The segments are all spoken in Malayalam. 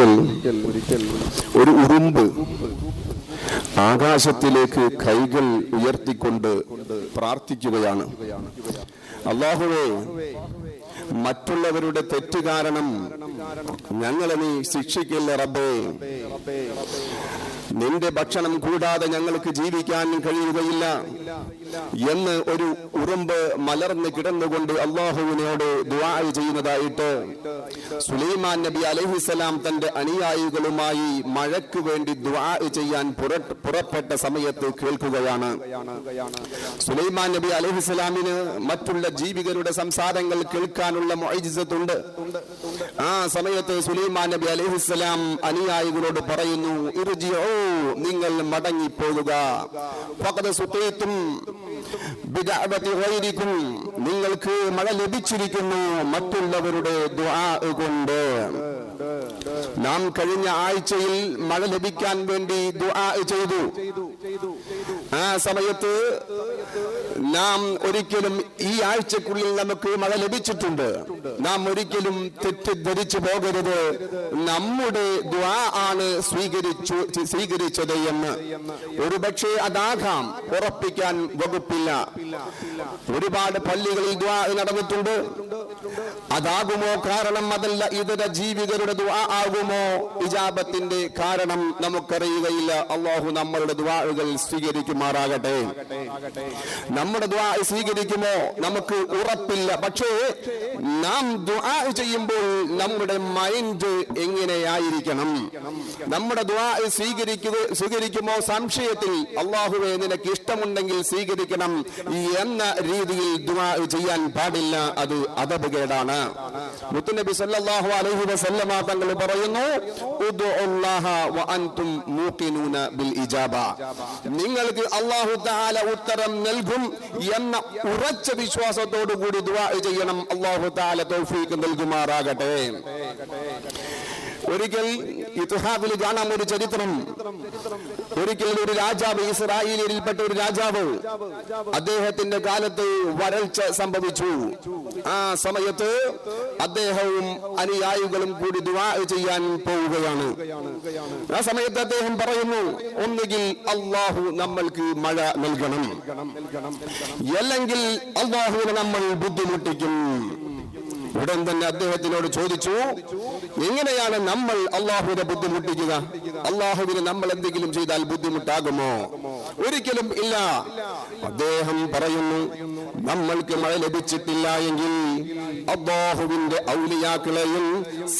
ഒരിക്കൽ ഒരു ഉറുമ്പ് ആകാശത്തിലേക്ക് കൈകൾ ഉയർത്തിക്കൊണ്ട് പ്രാർത്ഥിക്കുകയാണ്. അള്ളാഹുവേ മറ്റുള്ളവരുടെ തെറ്റ് കാരണം ഞങ്ങളെ നീ ശിക്ഷിക്കില്ല റബ്ബേ. നിന്റെ ഭക്ഷണം കൂടാതെ ഞങ്ങൾക്ക് ജീവിക്കാൻ കഴിയുകയില്ല. എന്ന് ഒരു ഉറുമ്പ് മലർന്ന് കിടന്നുകൊണ്ട് അള്ളാഹുവിനോട് ദുവായി ചെയ്യുന്നതായിട്ട് സുലൈമാൻ നബി അലഹിസലാം തന്റെ അനുയായികളുമായി മഴയ്ക്ക് വേണ്ടി ദുവായി ചെയ്യാൻ പുറ- പുറപ്പെട്ട സമയത്ത് കേൾക്കുകയാണ്. സുലൈമാൻ നബി അലഹിസലാമിന് മറ്റുള്ള ജീവികളുടെ സംസാരങ്ങൾ കേൾക്കാനുള്ള മൊയ്ജിസത്തുണ്ട് ആ സമയത്ത് സുലൈമാൻ നബി അലഹിസലാം അനുയായികളോട് പറയുന്നു ഇറുജിയോ നിങ്ങൾ മടങ്ങിപ്പോകുക നിങ്ങൾക്ക് മഴ ലഭിച്ചിരിക്കുന്നു. മറ്റുള്ളവരുടെ കൊണ്ട്. നാം കഴിഞ്ഞ ആഴ്ചയിൽ മഴ ലഭിക്കാൻ വേണ്ടി ദുആ ചെയ്തു. ആ സമയത്ത് നാം ഒരിക്കലും ഈ ആഴ്ചക്കുള്ളിൽ നമുക്ക് മഴ ലഭിച്ചിട്ടുണ്ട്. നാം ഒരിക്കലും തെറ്റിദ്ധരിച്ചു പോകരുത്. നമ്മുടെ ദ്വാ ആണ് സ്വീകരിച്ചു സ്വീകരിച്ചത് എന്ന്. ഒരുപക്ഷെ അതാകാം. ഉറപ്പിക്കാൻ വകുപ്പില്ല. ഒരുപാട് പള്ളികളിൽ ദ്വാ നടന്നിട്ടുണ്ട്. അതാകുമോ കാരണം അതല്ല ഇതര ജീവികളുടെ ദ്വാ ആകുമോ? ഇജാബത്തിന്റെ കാരണം നമുക്കറിയുകയില്ല. അള്ളാഹു നമ്മളുടെ ദ്വാകൾ സ്വീകരിക്കുമാറാകട്ടെ. നമ്മുടെ ദ്വാ സ്വീകരിക്കുമോ? നമുക്ക് ഉറപ്പില്ല. പക്ഷേ നാം ദ്വാ ചെയ്യുമ്പോൾ നമ്മുടെ മൈൻഡ് എങ്ങനെയായിരിക്കണം? നമ്മുടെ ദ്വാ സ്വീകരിക്കുക സ്വീകരിക്കുമോ? സംശയത്തിൽ അള്ളാഹുവെ നിനക്ക് ഇഷ്ടമുണ്ടെങ്കിൽ സ്വീകരിക്കണം. എന്ന രീതിയിൽ ദ്വാ ചെയ്യാൻ പാടില്ല. അത് അതപകേടാണ് മുത്തുനബി സല്ലാഹു അലൈഹി വസല്ലമ തങ്ങൾ പറയുന്നു നിങ്ങൾക്ക് അള്ളാഹു താല ഉത്തരം നൽകും. എന്ന ഉറച്ച വിശ്വാസത്തോടു കൂടി ദുആ ചെയ്യണം. അള്ളാഹു താല തൗഫീഖ് നൽകുമാറാകട്ടെ. ഒരിക്കൽ ഇത്ഹാബിൽ കാണാം ഒരു ചരിത്രം. ഒരിക്കൽ ഒരു രാജാവ് ഇസ്രായേലിൽപ്പെട്ട ഒരു രാജാവ് അദ്ദേഹത്തിന്റെ കാലത്ത് വരൾച്ച സംഭവിച്ചു. ആ സമയത്ത് അദ്ദേഹവും അനുയായികളും കൂടി ദുവാ ചെയ്യാൻ പോവുകയാണ്. ആ സമയത്ത് അദ്ദേഹം പറയുന്നു ഒന്നുകിൽ അള്ളാഹു നമ്മൾക്ക് മഴ നൽകണം. അല്ലെങ്കിൽ അള്ളാഹുവിനെ നമ്മൾ ബുദ്ധിമുട്ടിക്കും. ഉടൻ തന്നെ അദ്ദേഹത്തിനോട് ചോദിച്ചു എങ്ങനെയാണ് നമ്മൾ അള്ളാഹുവിനെ ബുദ്ധിമുട്ടിക്കുക? അള്ളാഹുവിന് നമ്മൾ എന്തെങ്കിലും ചെയ്താൽ ബുദ്ധിമുട്ടാകുമോ? ഒരിക്കലും ഇല്ല. അദ്ദേഹം പറയുന്നു നമ്മൾക്ക് മഴ ലഭിച്ചിട്ടില്ല എങ്കിൽ അള്ളാഹുവിന്റെ ഔലിയാക്കളെയും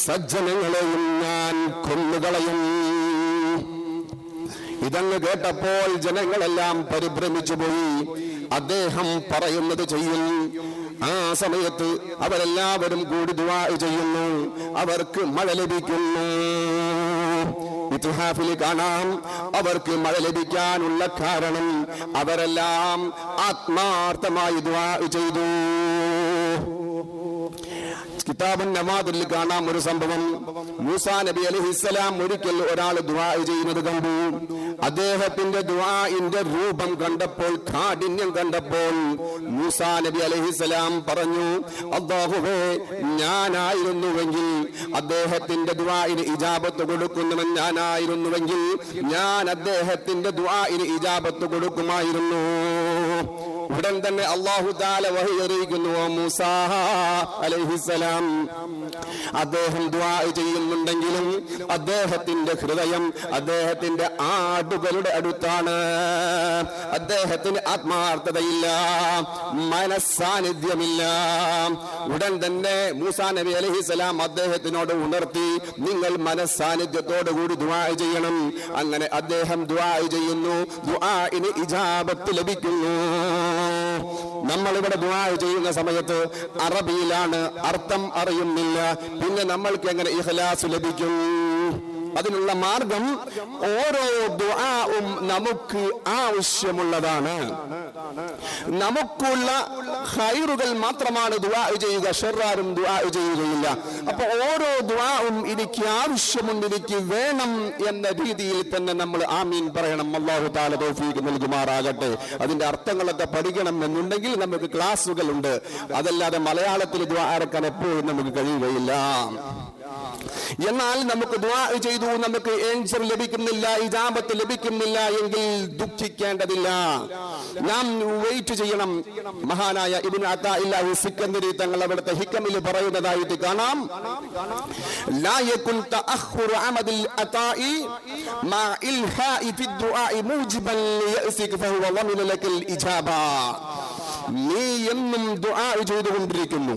സജ്ജനങ്ങളെയും ഞാൻ കൊന്നുകളയും. ഇതങ്ങ് കേട്ടപ്പോൾ ജനങ്ങളെല്ലാം പരിഭ്രമിച്ചു പോയി അദ്ദേഹം പറയുന്നത് ചെയ്യും. ആ സമയത്ത് അവരെല്ലാവരും കൂടി ദുവാ ചെയ്യുന്നു. അവർക്ക് മഴ ലഭിക്കുന്നു. ഇത്തിഹാഫിൽ കാണാം. അവർക്ക് മഴ ലഭിക്കാനുള്ള കാരണം അവരെല്ലാം ആത്മാർത്ഥമായി ദുആ ചെയ്തു. കിതാബുൻ നമാദിൽ കാണാം ഒരു സംഭവം. മൂസാ നബി അലഹിസ്സലാം ഒരിക്കൽ ഒരാൾ ദുആ ചെയ്യുന്നത് കണ്ടു. അദ്ദേഹത്തിന്റെ ദുആഇന്റെ രൂപം കണ്ടപ്പോൾ കാഠിന്യം കണ്ടപ്പോൾ മൂസാ നബി അലഹിസ്സലാം പറഞ്ഞു അള്ളാഹുവേ ഞാനായിരുന്നുവെങ്കിൽ അദ്ദേഹത്തിന്റെ ദുആഇന് ഇജാബത്ത് കൊടുക്കുന്നവൻ ഞാനായിരുന്നുവെങ്കിൽ ഞാൻ അദ്ദേഹത്തിന്റെ ദുആഇന് ഇജാബത്ത് കൊടുക്കുമായിരുന്നു. ഉടൻ തന്നെ അള്ളാഹു താല വഹി അറിയിക്കുന്നു "ഓ മൂസാ അലൈഹിസലാം അദ്ദേഹം ദ്വാ ചെയ്യുന്നുണ്ടെങ്കിലും അദ്ദേഹത്തിന്റെ ഹൃദയം അദ്ദേഹത്തിന്റെ ആടുകളുടെ അടുത്താണ്. അദ്ദേഹത്തിന് ആത്മാർത്ഥതയില്ല മനസ്സാന്നിധ്യമില്ല. ഉടൻ തന്നെ മൂസാ നബി അലഹിസലാം അദ്ദേഹത്തിനോട് ഉണർത്തി നിങ്ങൾ മനസ്സാന്നിധ്യത്തോടു കൂടി ദ്വാ ചെയ്യണം. അങ്ങനെ അദ്ദേഹം ദ്വാ ചെയ്യുന്നു ദ്വാഇന് ഇജാബത്ത് ലഭിക്കുന്നു. നമ്മൾ ഇവിടെ ദുആ ചെയ്യുന്ന സമയത്ത് അറബിയിലാണ് അർത്ഥം അറിയുന്നില്ല. പിന്നെ നമ്മൾക്ക് എങ്ങനെ ഇഖ്ലാസ് ലഭിക്കും? അതിനുള്ള മാർഗം ഓരോ ദുആവും നമുക്ക് ആവശ്യമുള്ളതാണ്. നമുക്കുള്ള ഹൈറുകൾ മാത്രമാണ് ദുആ ചെയ്യുക ഷെറാരും ദുആ ചെയ്യുകയില്ല. അപ്പൊ ഓരോ ദുആവും എനിക്ക് ആവശ്യമുണ്ട് എനിക്ക് വേണം എന്ന രീതിയിൽ തന്നെ നമ്മൾ ആമീൻ പറയണം. അള്ളാഹു താല തൗഫീഖ് നൽകുമാറാകട്ടെ. അതിന്റെ അർത്ഥങ്ങളൊക്കെ പഠിക്കണം എന്നുണ്ടെങ്കിൽ നമുക്ക് ക്ലാസ്സുകളുണ്ട്. അതല്ലാതെ മലയാളത്തിൽ ദ്വാരക്കാൻ എപ്പോഴും നമുക്ക് കഴിയുകയില്ല. എന്നാൽ നമുക്ക് ദുആ ചെയ്തു നമുക്ക് ആൻസർ ലഭിക്കുന്നില്ല ഇജാബത്ത് ലഭിക്കുന്നില്ല എങ്കിൽ ദുഃഖിക്കേണ്ടതില്ല. നാം വെയിറ്റ് ചെയ്യണം. മഹാനായ ഇബ്നു അത്താഇല്ലാഹു സിക്കന്ദരി തങ്ങൾ അവിടുത്തെ ഹിക്കമിൽ പറയുന്നതായിട്ട് കാണാം. لا നീ എന്നും ദുആ ചെയ്തുകൊണ്ടിരിക്കുന്നു.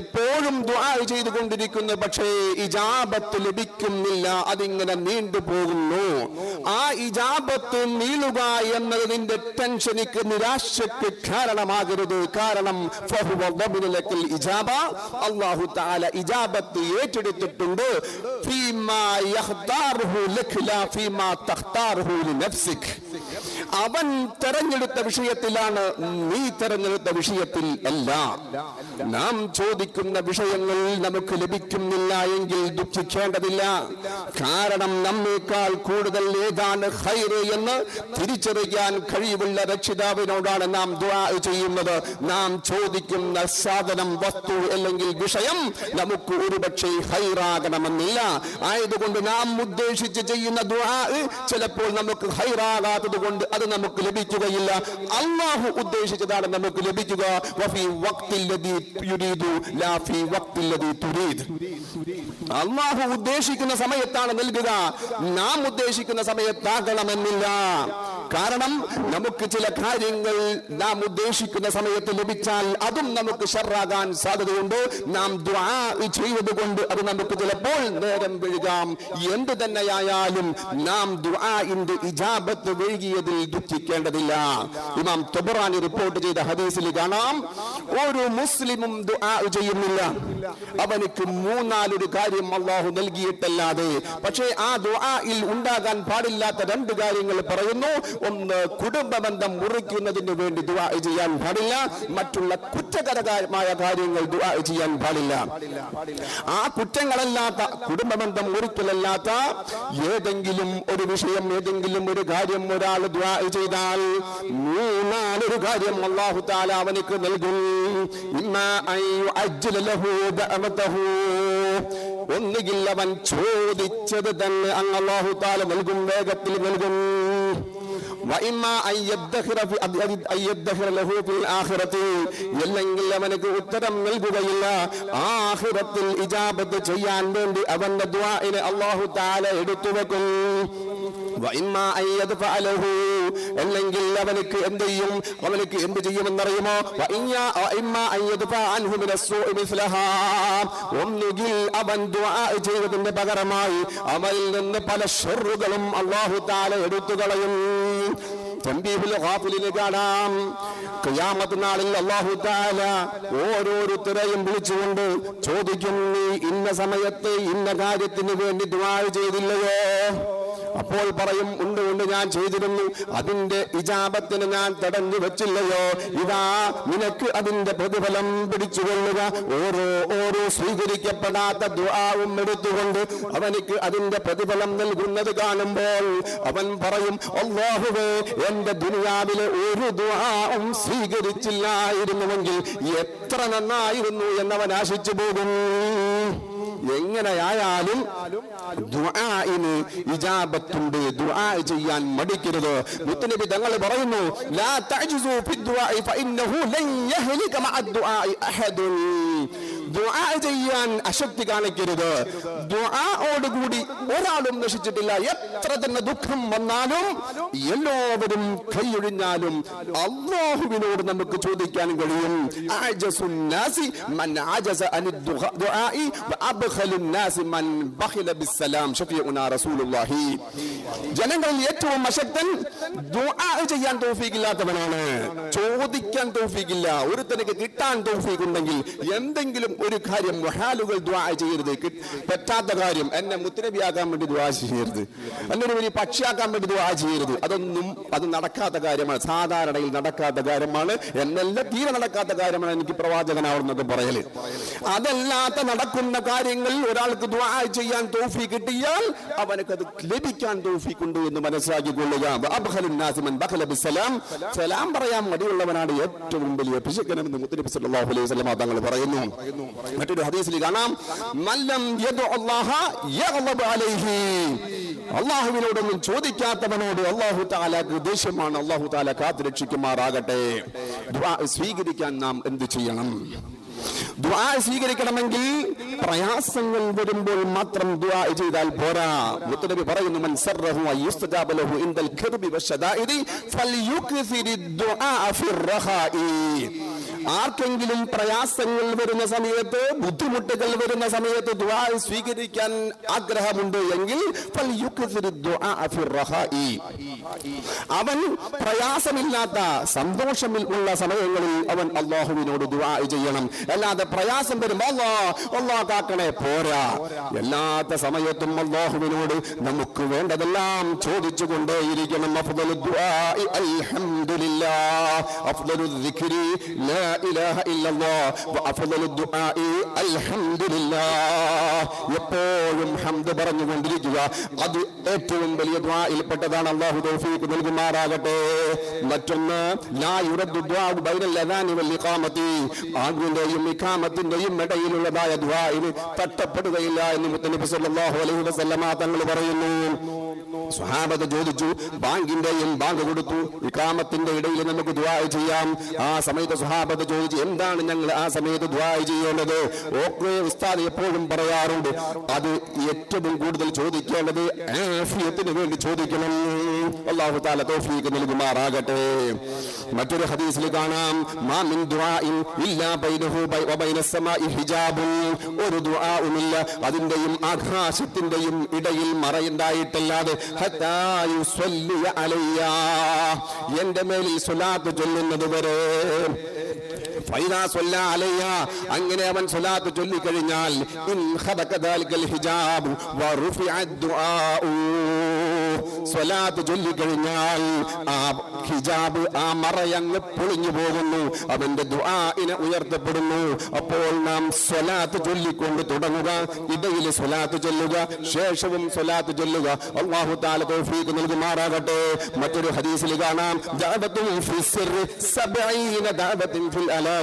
എപ്പോഴും ദുആ ചെയ്തുകൊണ്ടിരിക്കുന്നു പക്ഷേ ഇജാബത്ത് ലഭിക്കുന്നില്ല അതിങ്ങനെ നീണ്ടുപോകുന്നു ആ ഇജാബത്ത് നീളുക എന്നത് നിന്റെ ടെൻഷനിക്ക് നിരാശയ്ക്ക് കാരണമാകരുത്. കാരണം ഇജാബ അള്ളാഹു താല ഇജാബത്ത് ഏറ്റെടുത്തിട്ടുണ്ട്. ഫീമാ ഫീമാ തഖ്താർഹു ലിനഫ്സിക. അവൻ തെരഞ്ഞെടുത്ത വിഷയത്തിലാണ് നീ തെരഞ്ഞെടുത്ത വിഷയത്തിൽ അല്ല. നാം ചോദിക്കുന്ന വിഷയങ്ങൾ നമുക്ക് ലഭിക്കുന്നില്ല എങ്കിൽ ദുഃഖിക്കേണ്ടതില്ല. കാരണം നമ്മേക്കാൾ കൂടുതൽ ഏതാണ് ഹൈറ് എന്ന് തിരിച്ചറിയാൻ കഴിവുള്ള രക്ഷിതാവിനോടാണ് നാം ചെയ്യുന്നത്. നാം ചോദിക്കുന്ന സാധനം വസ്തു അല്ലെങ്കിൽ വിഷയം നമുക്ക് ഒരുപക്ഷെ ഹൈറാകണമെന്നില്ല ആയതുകൊണ്ട് നാം ഉദ്ദേശിച്ച് ചെയ്യുന്ന ദ്വാ ചിലപ്പോൾ നമുക്ക് ഹൈറാകാത്തത് കൊണ്ട് അത് നമുക്ക് ലഭിക്കുകയില്ല. അള്ളാഹു ഉദ്ദേശിച്ചതാണ് നമുക്ക് ലഭിക്കുക. അള്ളാഹു ഉദ്ദേശിക്കുന്ന സമയത്താണ് നൽകുക. നാം ഉദ്ദേശിക്കുന്ന സമയത്താകണമെന്നില്ല. കാരണം നമുക്ക് ചില കാര്യങ്ങൾ നാം ഉദ്ദേശിക്കുന്ന സമയത്ത് ലഭിച്ചാൽ അതും നമുക്ക് ഷർറാകാൻ സാധ്യതയുണ്ട്. നാം ദ്വാ ചെയ്തത് കൊണ്ട് അത് നമുക്ക് ചിലപ്പോൾ നേരം വീഴുകാം എന്ത് തന്നെയായാലും നാം ദ്വാഇന്റെ ഇജാബത്ത് വൈകിയതിൽ ദുഃഖിക്കേണ്ടതില്ല. ഇമാം തൊബറാനി റിപ്പോർട്ട് ചെയ്ത ഹദീസിൽ കാണാം ഒരു മുസ്ലിമും ദുആ ചെയ്യുന്നില്ല. അവനിക്ക് മൂന്നാലൊരു കാര്യം അള്ളാഹു നൽകിയിട്ടല്ലാതെ. പക്ഷേ ആ ദുആയിൽ ഉണ്ടാകാൻ പാടില്ലാത്ത രണ്ട് കാര്യങ്ങൾ പറയുന്നു. ഒന്ന് കുടുംബബന്ധം മുറിക്കുന്നതിന് വേണ്ടി ദുവാ ചെയ്യാൻ പാടില്ല. മറ്റുള്ള കുറ്റകരമായ കാര്യങ്ങൾ ദുവാ ചെയ്യാൻ പാടില്ല. ആ കുറ്റങ്ങളല്ലാത്ത കുടുംബ ബന്ധം മുറിക്കലല്ലാത്ത ഏതെങ്കിലും ഒരു വിഷയം ഏതെങ്കിലും ഒരു കാര്യം ഒരാൾ ദുആ ചെയ്താൽ മൂന്നാലൊരു കാര്യം അള്ളാഹു താല അവനിക്ക് നൽകും. ഒന്നുകിൽ അവൻ ചോദിച്ചത് തന്നെ അങ്ങ് അള്ളാഹു താല നൽകും വേഗത്തിൽ നൽകും. അല്ലെങ്കിൽ അവനക്ക് ഉത്തരം നൽകുകയില്ല. ആഹിറത്തിൽ ഇജാബത്ത് ചെയ്യാൻ വേണ്ടി അവന്റെ ദ്വാഇനെ അള്ളാഹു താല എടുത്തു വെക്കും. അല്ലെങ്കിൽ അവനക്ക് എന്ത് ചെയ്യും? അവനക്ക് എന്ത് ചെയ്യുമെന്നറിയുമോ? ഒന്നുകിൽ അവൻ ചെയ്തതിന്റെ പകരമായി അവനിൽ നിന്ന് പല ഷെറുകളും അള്ളാഹു താല എടുത്തു കളയും. ഓരോരുത്തരെയും വിളിച്ചുകൊണ്ട് ചോദിക്കും നീ ഇന്ന സമയത്ത് ഇന്ന കാര്യത്തിന് വേണ്ടി ദുആ ചെയ്തില്ലയോ? അപ്പോൾ പറയും ഉണ്ട് ഉണ്ട് ഞാൻ ചെയ്തിരുന്നു. അതിന്റെ ഇജാപത്തിന് ഞാൻ തടഞ്ഞു വെച്ചില്ലയോ? ഇതാ നിനക്ക് അതിന്റെ പ്രതിഫലം പിടിച്ചുകൊള്ളുക. ഓരോ ഓരോ സ്വീകരിക്കപ്പെടാത്ത ദ്വാവും എടുത്തുകൊണ്ട് അവനിക്ക് അതിന്റെ പ്രതിഫലം നൽകുന്നത് കാണുമ്പോൾ അവൻ പറയും അള്ളാഹുവേ എന്റെ ദുനിയാവിലെ ഒരു ദ്വാവും സ്വീകരിച്ചില്ലായിരുന്നുവെങ്കിൽ എത്ര നന്നായിരുന്നു എന്നവൻ ആശിച്ചു പോകും. എങ്ങനെയായാലും ദുആഇന് ഇജാബത്തുണ്ട്. ദുആ ചെയ്യാൻ മടിക്കരുത്. മുത്തനബി തങ്ങൾ പറയുന്നു ലാ തജ്സു ഫി ദുആഇ ഫഇന്നഹു ലൻ യഹ്ലിക മഅ ദുആഇ അഹദുൻ. ദുആ ചെയ്യാൻ അശക്തി കാണിക്കരുത്. ദുആയോട് കൂടി ഒരാളും നശിച്ചിട്ടില്ല. എത്ര തന്നെ ദുഃഖം വന്നാലും എല്ലാവരും കൈയൊഴിഞ്ഞാലും അള്ളാഹുവിനോട് നമുക്ക് ചോദിക്കാൻ കഴിയും. ജനങ്ങളിൽ ഏറ്റവും അശക്തൻ ചെയ്യാൻ തൗഫീഖില്ലാത്തവനാണ്. ചോദിക്കാൻ തൗഫീഖില്ല. ഒരുത്തനക്ക് കിട്ടാൻ തൗഫീഖ് ഉണ്ടെങ്കിൽ എന്തെങ്കിലും ഒരു കാര്യം വഹാലുകൾ ദ്വാ ചെയ്യരുത്. പറ്റാത്ത കാര്യം എന്നെ മുത്തനബിയാക്കാൻ വേണ്ടി ദ്വാ ചെയ്യരുത്. എന്നെ ഒരു പക്ഷിയാക്കാൻ വേണ്ടി ദ്വാ ചെയ്യരുത്. അതൊന്നും അത് നടക്കാത്ത കാര്യമാണ്. സാധാരണയിൽ നടക്കാത്ത കാര്യമാണ്. എന്നെല്ലാം തീരെ നടക്കാത്ത കാര്യമാണ് എനിക്ക് പ്രവാചകനാവുന്നൊക്കെ പറയൽ. അതല്ലാത്ത നടക്കുന്ന കാര്യങ്ങൾ ഒരാൾക്ക് ദ്വാ ചെയ്യാൻ തോഫി കിട്ടിയാൽ അവനക്ക് അത് ലഭിക്കാൻ തോഫിക്കുണ്ട് എന്ന് മനസ്സിലാക്കിക്കൊള്ളുക. സലാം പറയാൻ മടിയുള്ളവനാണ് ഏറ്റവും വലിയ പിശുക്കനെന്ന് മുത്തനബി സല്ലാഹു അലൈഹി വസല്ലം തങ്ങൾ പറയുന്നു. മറ്റൊരു ഹദീസിൽ കാണാം അള്ളാഹുവിനോടൊന്നും ചോദിക്കാത്തവനോട് അള്ളാഹു താലാക്ക് ദേഷ്യമാണ്. അള്ളാഹു താല കാത്തുരക്ഷിക്കുമാറാകട്ടെ. സ്വീകരിക്കാൻ നാം എന്ത് ചെയ്യണം? ദുആ സ്വീകരിക്കണമെങ്കിൽ പ്രയാസങ്ങൾ വരുമ്പോൾ മാത്രം ദുആ ചെയ്താൽ പോരാ. മുത്തനബി പറയുന്നു മൻ ലഹു ഇൻദൽ ദുആ റഹായി ആർക്കെങ്കിലും പ്രയാസങ്ങൾ വരുന്ന സമയത്ത് ബുദ്ധിമുട്ടുകൾ വരുന്ന സമയത്ത് ദുആ സ്വീകരിക്കാൻ ആഗ്രഹമുണ്ട് എങ്കിൽ അവൻ പ്രയാസമില്ലാത്ത സന്തോഷമുള്ള സമയങ്ങളിൽ അവൻ അള്ളാഹുവിനോട് ദുആ ചെയ്യണം. അല്ലാതെ പ്രയാസം വരുമ്പോ അല്ലോ അല്ലോ കാക്കണേ പോരാ. എല്ലാത്ത സമയത്തും അള്ളാഹുവിനോട് നമുക്ക് വേണ്ടതെല്ലാം ചോദിച്ചു കൊണ്ടേയിരിക്കണം എപ്പോഴും ഹംദ് പറഞ്ഞുകൊണ്ടിരിക്കുക. അത് ഏറ്റവും വലിയ ദുആയിൽപ്പെട്ടതാണ്. അള്ളാഹു തൗഫീഖ് നൽകുമാറാകട്ടെ. മറ്റൊന്ന് ലാ യുറദ്ദു ദുആഉ ബൈനൽ അദാനി ഇഖാമത്തിന്റെയും ഇടയിലുള്ളതായ ദ്വായിന് തട്ടപ്പെടുകയില്ല എന്ന് മുത്തനബി സല്ലല്ലാഹു അലൈഹി വസല്ലമ തങ്ങൾ പറയുന്നു. സ്വഹാബത്ത് ചോദിച്ചു ബാങ്കിന്റെയും ബാങ്ക് കൊടുത്തു ഇക്കാമത്തിന്റെ ഇടയിൽ നമുക്ക് ദുആ ചെയ്യാം. ആ സമയത്ത് സ്വഹാബത്ത് ചോദിച്ചു എന്താണ് ഞങ്ങൾ ആ സമയത്ത് ദുആ ചെയ്യേണ്ടത്? ഓക്കെ ഉസ്താദ് എപ്പോഴും പറയാറുണ്ട് അത് ഏറ്റവും കൂടുതൽ ചോദിക്കേണ്ടത് ആഫിയത്തിന് വേണ്ടി ചോദിക്കണം. അള്ളാഹു താല തൗഫീഖ് നൽകുമാറാകട്ടെ. മറ്റൊരു ഹദീസിൽ കാണാം മാ മിൻ ദുആഇൻ ഇല്ലാ ബൈനഹു ഒരു ദുആഉമില്ല. അതിന്റെയും ആകാശത്തിന്റെയും ഇടയിൽ മറയുണ്ടായിട്ടല്ലാതെ എന്റെ മേലിൽ സ്വലാത്ത് ചൊല്ലുന്നത് വരെ അങ്ങനെ അവൻ സ്വലാത്ത് ചൊല്ലിക്കഴിഞ്ഞാൽ ഹിജാബ് സ്വലാത്ത് ചൊല്ലിക്കഴിഞ്ഞാൽ ആ ഹിജാബ് ആ മറയങ്ങ് പൊളിഞ്ഞു പോകുന്നു അവന്റെ ദുആഇനെ ഉയർത്തപ്പെടുന്നു. അപ്പോൾ നാം സ്വലാത്ത് ചൊല്ലിക്കൊണ്ട് തുടങ്ങുക ഇടയിൽ സ്വലാത്ത് ചൊല്ലുക ശേഷവും സ്വലാത്ത് ചൊല്ലുക. അള്ളാഹു താല തൗഫീഖ് നൽകുമാറാകട്ടെ. മറ്റൊരു ഹദീസിൽ കാണാം ദഅവത്തും ഫി സിർരി സബഈന ദഅവത്തിൻ ഫിൽ അലാനിയ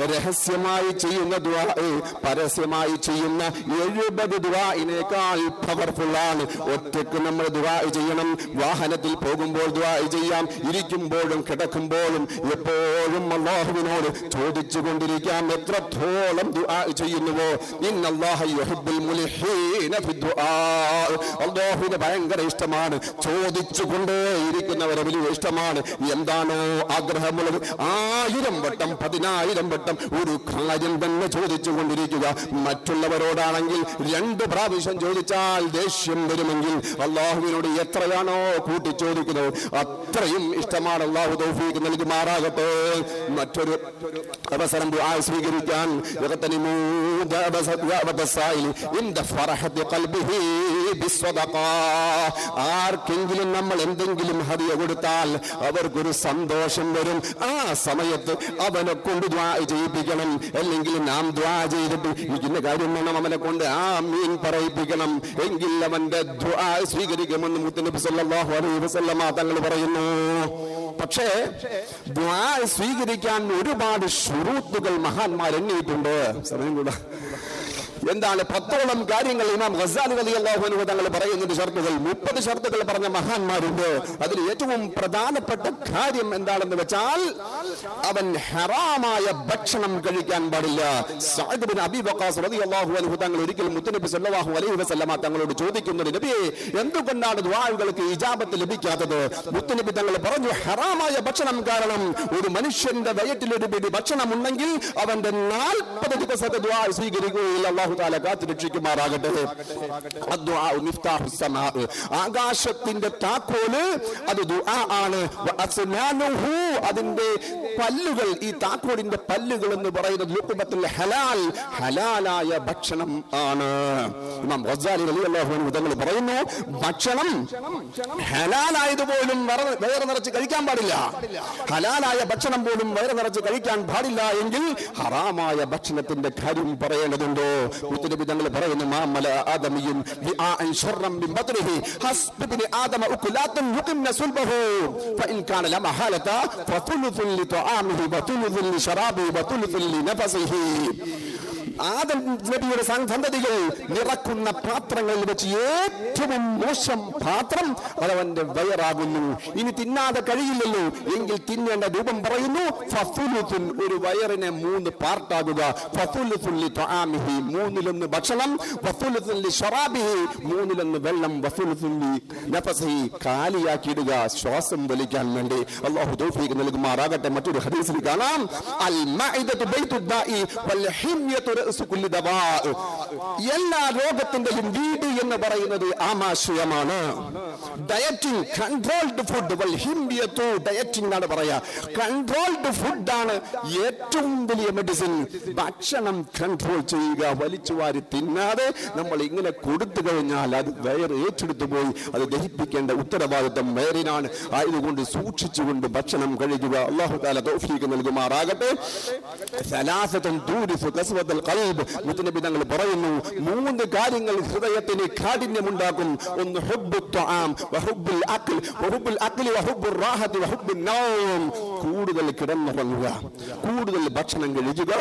രഹസ്യമായി ചെയ്യുന്ന പരസ്യമായി ചെയ്യുന്ന എഴുപത് പവർഫുൾ ആണ്. ഒറ്റയ്ക്ക് നമ്മൾ ദുആ ചെയ്യണം. വാഹനത്തിൽ പോകുമ്പോൾ ദുആ ചെയ്യാം. ഇരിക്കുമ്പോഴും കിടക്കുമ്പോഴും എപ്പോഴും അള്ളാഹുവിനോട് ചോദിച്ചു കൊണ്ടിരിക്കാം എത്രത്തോളം ദുആ ചെയ്യുന്നുവോ? അള്ളാഹുവിന് ഭയങ്കര ഇഷ്ടമാണ്. ചോദിച്ചു കൊണ്ടേയിരിക്കുന്നവരെ വലിയ ഇഷ്ടമാണ്. എന്താണോ ആഗ്രഹമുള്ളത്? ആയിരം പതിനായിരം വട്ടം ഒരു കാര്യം തന്നെ ചോദിച്ചു കൊണ്ടിരിക്കുക മറ്റുള്ളവരോടാണെങ്കിൽ രണ്ട് പ്രാവശ്യം ചോദിച്ചാൽ ദേഷ്യം വരുമെങ്കിൽ അള്ളാഹുവിനോട് എത്രയാണോ കൂട്ടി ചോദിക്കുന്നത് അത്രയും ഇഷ്ടമാണ് അള്ളാഹു തൗഫീഖ് നൽകുമാറാകട്ടെ. മറ്റൊരു അവസരം സ്വീകരിക്കാൻ. ആർക്കെങ്കിലും നമ്മൾ എന്തെങ്കിലും ഹരിയ കൊടുത്താൽ അവർക്കൊരു സന്തോഷം വരും. ആ സമയത്ത് അവനെ കൊണ്ട് ദ്വാ ചെയ്യിപ്പിക്കണം. അല്ലെങ്കിൽ നാം ദ്വാ ചെയ്തിട്ട് ഇരിക്കുന്ന കാര്യം വേണം അവനെ കൊണ്ട്. ആ മീൻ പറയിപ്പിക്കണം. എങ്കിൽ അവന്റെ ദ്വാ സ്വീകരിക്കുമെന്ന് മുത്തനബി അലൈഹി വസല്ലമ തങ്ങൾ പറയുന്നു. പക്ഷേ ദ്വാ സ്വീകരിക്കാൻ ഒരുപാട് ഷുറൂത്തുകൾ മഹാന്മാർ എണ്ണിയിട്ടുണ്ട്. സമയം കൂടാ. എന്താണ് പത്തോളം കാര്യങ്ങൾ ഇമാം ഗസാലി അലി അള്ളാഹുനു തങ്ങൾ പറയുന്നുണ്ട് ഷർത്തുകൾ. മുപ്പത് ഷർത്തുകൾ പറഞ്ഞ മഹാന്മാരുണ്ട്. അതിൽ ഏറ്റവും പ്രധാനപ്പെട്ട കാര്യം എന്താണെന്ന് വെച്ചാൽ അവൻ ഹറാമായ ഭക്ഷണം കഴിക്കാൻ പാടില്ല. സഅദ് ബിൻ അബി വഖാസ് റളിയല്ലാഹു അൻഹു തങ്ങൾ ഒരിക്കൽ മുത്തനബി സല്ലാഹു അലൈഹി വസ്ലമ തങ്ങളോട് ചോദിക്കുന്നത് നബിയെ എന്തുകൊണ്ടാണ് ദ്വാഴുകൾക്ക് ഇജാബത്ത് ലഭിക്കാത്തത്? മുത്തനബി തങ്ങൾ പറഞ്ഞു ഹറാമായ ഭക്ഷണം കാരണം ഒരു മനുഷ്യന്റെ വയറ്റിൽ ഒരു പിടി ഭക്ഷണം ഉണ്ടെങ്കിൽ അവന്റെ നാൽപ്പത് ദിവസത്തെ ദുആ സ്വീകരിക്കുകയില്ല. അള്ളാഹു താല കാത്തിരക്ഷിക്കുമാറാകട്ടെ. ആകാശത്തിന്റെ താക്കോൽ അത് ആണ്. അതിന്റെ പല്ലുകൾ ഈ താക്കോലിന്റെ പല്ലുകൾ എന്ന് പറയുന്നത് ലുഖ്ബത്തുൽ ഹലാൽ ഹലാലായ ഭക്ഷണം ആണ്. ഇമാം ഗസാലി അൻഹു തങ്ങൾ പറയുന്നു ഭക്ഷണം ഹലാലായത് പോലും വയറ് നിറച്ച് കഴിക്കാൻ പാടില്ല. ഹലാലായ ഭക്ഷണം പോലും വയറ് നിറച്ച് കഴിക്കാൻ പാടില്ല എങ്കിൽ ഹറാമായ ഭക്ഷണത്തിന്റെ കാര്യം പറയേണ്ടതുണ്ടോ? മുത്തനബി തങ്ങൾ പറയുന്നു മാമല ആദമിയും വിആഅൻ ശർറൻ മിൻ ബത്നിഹി ഹസ്ബ ഇബ്നി ആദമ ഉകുലാത്തുൻ യുഖിംന സുൽബഹു ഫഇൻ കാന ലമഹാലത ഫതുലുഥുൻ ലിതആമിഹി വതുലുഥുൻ ലിശറാബിഹി വതുലുഥുൻ ലിനഫസിഹി ആദം നബിയുടെ സന്തതികൾ നിറക്കുന്ന പാത്രങ്ങളിൽ വെച്ച് ഏറ്റവും മോശം പാത്രം അതവന്റെ വയറാകുന്നു. ഇനി തിന്നാതെ കഴിയില്ലല്ലോ. എങ്കിൽ തിന്നേണ്ട രൂപം പറയുന്നു ഒരു വയറിനെ മൂന്ന് പാർട്ടാകുക. മൂന്നിലൊന്ന് ഭക്ഷണം. മൂന്നിലൊന്ന് വെള്ളം. കാലിയാക്കിയിടുക. ശ്വാസം വലിക്കാൻ വേണ്ടി തൗഫീഖ് നൽകുമാറാകട്ടെ. മറ്റൊരു ഹദീസിൽ കാണാം. അൽ എല്ലാ രോഗത്തിന്റെയും വീട് എന്ന് പറയുന്നത് ആമാശയമാണ്. ഡയറ്റിംഗ് കൺട്രോൾഡ് ഫുഡ് വൽ ഡയറ്റിംഗ് ആണ് പറയാ. കൺട്രോൾഡ് ഫുഡാണ് ഏറ്റവും വലിയ മെഡിസിൻ ഭക്ഷണം കൺട്രോൾ ചെയ്യുക വലിച്ചു വാരി തിന്നാതെ നമ്മൾ ഇങ്ങനെ കൊടുത്തു കഴിഞ്ഞാൽ അത് വയറ് ഏറ്റെടുത്തു പോയി. അത് ദഹിപ്പിക്കേണ്ട ഉത്തരവാദിത്തം വയറിനാണ്. ആയതുകൊണ്ട് സൂക്ഷിച്ചുകൊണ്ട് ഭക്ഷണം കഴിക്കുക. അള്ളാഹു താല തൗഫീഖ് നൽകുമാറാകട്ടെ. ഖൽബ് മുത്തനബി തങ്ങൾ പറയുന്നു മൂന്ന് കാര്യങ്ങൾ ഹൃദയത്തിന് കാഠിന്യമുണ്ടാക്കും. ഒന്ന് കൂടുതൽ കിടന്നുറങ്ങുക കൂടുതൽ ഭക്ഷണം കഴിക്കുക.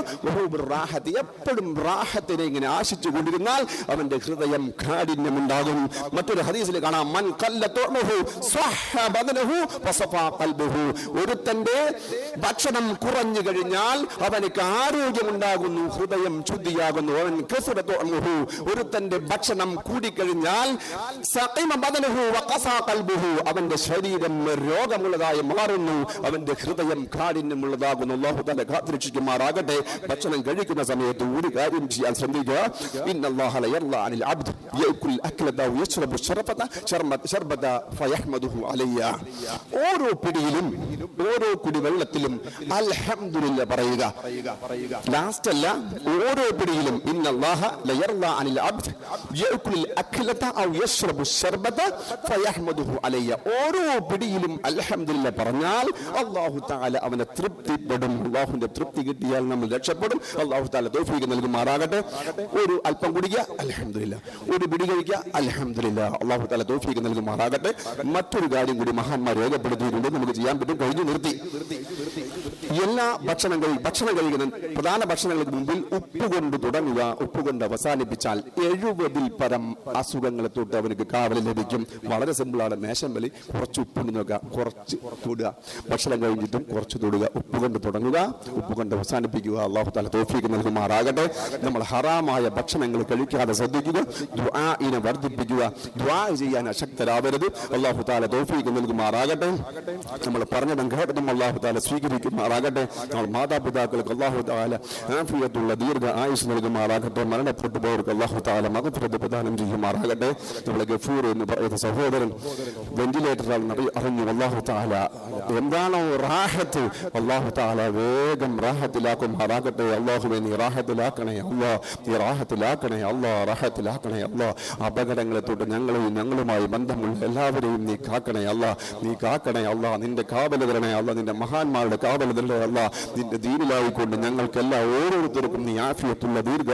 എപ്പോഴും റാഹത്തിനെ ഇങ്ങനെ ആശിച്ചു കൊണ്ടിരുന്നാൽ അവന്റെ ഹൃദയം കാഠിന്യമുണ്ടാകും. മറ്റൊരു ഹദീസിൽ കാണാം മൻ ഒരുത്തന്റെ ഭക്ഷണം കുറഞ്ഞു കഴിഞ്ഞാൽ അവനക്ക് ആരോഗ്യമുണ്ടാകുന്നു ഹൃദയം ശുദ്ധിയാകുന്നു. അവൻ കസുറ ഒരു ഒരുത്തന്റെ ഭക്ഷണം കൂടിക്കഴിഞ്ഞാൽ അവന്റെ ശരീരം രോഗമുള്ളതായി മാറുന്നു. അവന്റെ ഹൃദയം കാഠിന്യമുള്ളതാകുന്നു. അള്ളാഹു തന്നെ കാത്തിരക്ഷിക്കുമാറാകട്ടെ. ഭക്ഷണം കഴിക്കുന്ന സമയത്ത് ഒരു കാര്യം ചെയ്യാൻ ശ്രദ്ധിക്കുക ഓരോ പിടിയിലും ഓരോ കുടി വെള്ളത്തിലും അൽഹംദുലില്ല പറയുക. ലാസ്റ്റ് അല്ല ഓരോ പിടിയിലും ഫയഹ്മദുഹു അലയ്യ. ഓരോ പിടിയിലും അൽഹംദുലില്ല പറഞ്ഞാൽ അല്ലാഹു തആല അവനെ തൃപ്തിപ്പെടും. അല്ലാഹുവിന്റെ തൃപ്തി കിട്ടിയാൽ നമ്മൾ രക്ഷപ്പെടും. അല്ലാഹു തആല തൗഫീഖ് നൽകുമാറാകട്ടെ. ഒരു അല്പം കുടിക്കുക അൽഹംദുലില്ല. ഒരു പിടി കഴിക്കുക അൽഹംദുലില്ല. അല്ലാഹു തആല തൗഫീഖ് നൽകുമാറാകട്ടെ. മറ്റൊരു കാര്യം കൂടി മഹാന്മാർ രേഖപ്പെടുത്തിയിട്ടുണ്ട്. നമുക്ക് ചെയ്യാൻ പറ്റും. കഴിഞ്ഞു നിർത്തി. എല്ലാ ഭക്ഷണം കഴി ഭക്ഷണം കഴിക്കുന്ന പ്രധാന ഭക്ഷണങ്ങൾക്ക് മുമ്പിൽ ഉപ്പ് കൊണ്ട് തുടങ്ങുക ഉപ്പ് കൊണ്ട് അവസാനിപ്പിച്ചാൽ എഴുപതിൽ പരം അസുഖങ്ങളെ തൊട്ട് അവനക്ക് കാവൽ ലഭിക്കും. വളരെ സിമ്പിളാണ്. മേശം വലി കുറച്ച് ഉപ്പ് നോക്കുക. കുറച്ച് തൊടുക. ഭക്ഷണം കഴിഞ്ഞിട്ടും കുറച്ച് തൊടുക. ഉപ്പ് കൊണ്ട് തുടങ്ങുക. ഉപ്പ് കൊണ്ട് അവസാനിപ്പിക്കുക. അള്ളാഹു താല തോഫിക്ക് നൽകുമാറാകട്ടെ. നമ്മൾ ഹറാമായ ഭക്ഷണങ്ങൾ കഴിക്കാതെ ശ്രദ്ധിക്കുക. ദ്വാഇനെ വർദ്ധിപ്പിക്കുക. ദ്വാ ചെയ്യാൻ അശക്തരാവരുത്. അള്ളാഹു താല തോഫിക്ക് നൽകുമാറാകട്ടെ. നമ്മൾ പറഞ്ഞതും കേട്ടതും അള്ളാഹു താല സ്വീകരിക്കുമാറാകട്ടെ. നമ്മൾ മാതാപിതാക്കൾക്ക് അള്ളാഹു താല ആഫിയത്തുള്ള ദീർഘ ആയുസ് നൽകുമാറാകട്ടെ മരണപ്പെട്ടു പോയവർക്ക് അള്ളാഹു താല മകഫിറത്ത് പ്രദാനം ചെയ്യുമാറാകട്ടെ. നമ്മളെ ഗഫൂർ എന്ന് പറയുന്ന സഹോദരൻ വെന്റിലേറ്ററാൽ നടി അറിഞ്ഞു അള്ളാഹു താല എന്താണോ റാഹത്ത്? അള്ളാഹു താല വേഗം റാഹത്തിലാക്കുമാറാകട്ടെ അള്ളാഹുവെ നീ റാഹത്തിലാക്കണേ അള്ളാ നീ റാഹത്തിലാക്കണേ അള്ളാ റാഹത്തിലാക്കണേ അള്ളാ അപകടങ്ങളെ തൊട്ട് ഞങ്ങളെയും ഞങ്ങളുമായി ബന്ധമുള്ള എല്ലാവരെയും നീ കാക്കണേ അല്ല. നീ കാക്കണേ അല്ല. നിന്റെ കാവല തരണേ അല്ല. നിന്റെ മഹാന്മാരുടെ കാവല തരണേ അല്ല. നിന്റെ ദീനിലായിക്കൊണ്ട് ഞങ്ങൾക്കെല്ലാം ഓരോരുത്തർക്കും നീ ആഫിയത്തുള്ള ദീർഘ